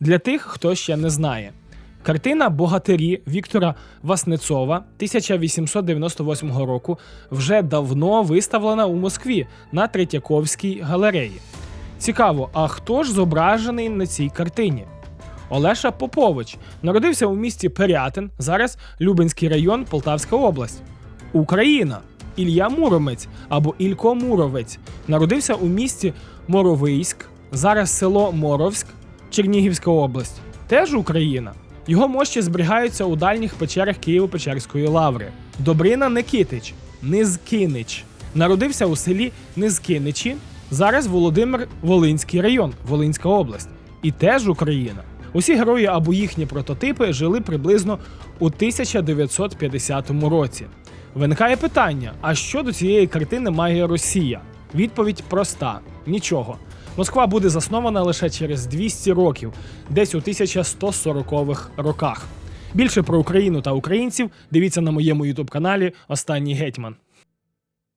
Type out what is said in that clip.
Для тих, хто ще не знає. Картина Богатирі Віктора Васнецова 1898 року вже давно виставлена у Москві на Третьяковській галереї. Цікаво, а хто ж зображений на цій картині? Олеша Попович народився у місті Пирятин, зараз Любенський район, Полтавська область. Україна. Ілля Муромець або Ілько Муровець народився у місті Моровийськ, зараз село Моровськ, Чернігівська область. Теж Україна. Його мощі зберігаються у дальніх печерах Києво-Печерської лаври. Добрина Никитич, Низкинич. Народився у селі Низкиничі, зараз Володимир Волинський район, Волинська область. І теж Україна. Усі герої або їхні прототипи жили приблизно у 1950 році. Виникає питання: а що до цієї картини має Росія? Відповідь проста: нічого. Москва буде заснована лише через 200 років, десь у 1140-х роках. Більше про Україну та українців дивіться на моєму ютуб каналі Останній гетьман.